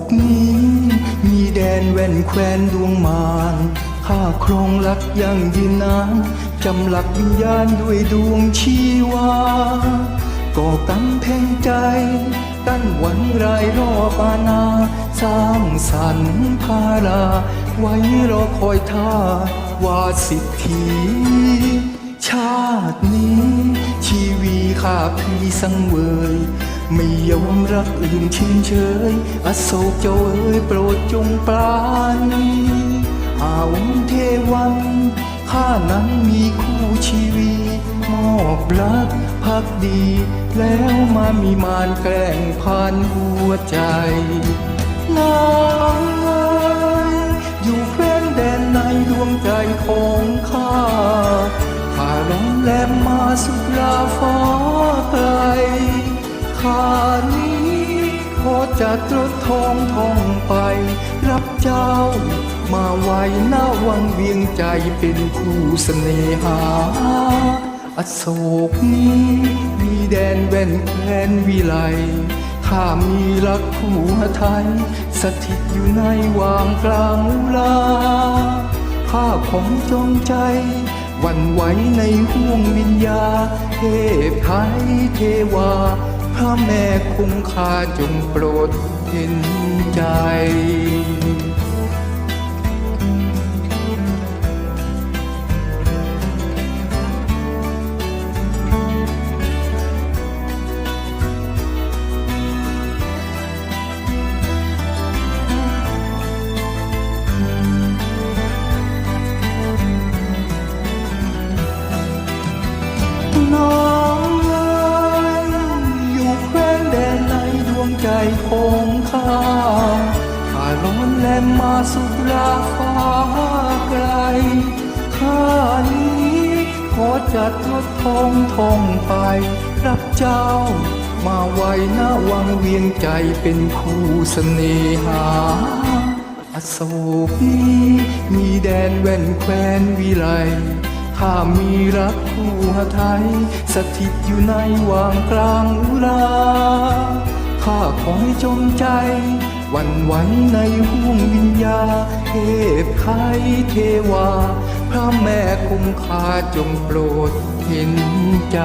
กนี้ มีแดนแว่นแควนดวงมารข้าครองรักยังยืนนานจำหลักวิญญาณด้วยดวงชีวาก่อกำแพงใจกั้นหวันรายรอปานา สร้างสรรค์ภารา ไว้รอคอยท่าวาสิทธีชาตินี้ ชีวีข้าพีสังเวย ไม่ยอมรักอื่นชื่นเชยอโศกเจ้าเอ๋ยโปรดจงปราณีอาวันเทวันข้านั้นมีคู่ชีวีมอบรักพักดี แล้วมามีมารแกล้งพานหัวใจนางเอ๋ยอยู่แคว้นแดนในดวงใจของข้าข้าร้องแลมมาสุดราฟ้าไกล ขานี้ขอจัดรถทองท่องไป รับเจ้า มาไว้หน้าวังเวียงใจเป็นคู่เสน่หา อโศกนี้มีแดนแว่นแควนวิไลข้ามีรักคู่ไทย สถิตอยู่ในวางกลางอุลาข้าของจงใจ วันไหวในห่วงวิญญาเทพไทยเทวา พระแม่คงคาจงโปรดเห็นใจ ใจของข้าข้าร้อนแลมมาสุดราฟ้าไกลข้านี้ขอจัดรถทองทองไป รับเจ้า มาไว้หน้าวังเวียงใจเป็นคู่เสน่หาอโศกนี้มีแดนแว่นแควนวิไลข้ามีรักคู่ไทย สถิตอยู่ในวางกลางอุรา ข้าขอให้จงใจ วันไหวในห่วงวิญญา เทพไทยเทวา พระแม่คุ้มคาจงโปรดเห็นใจ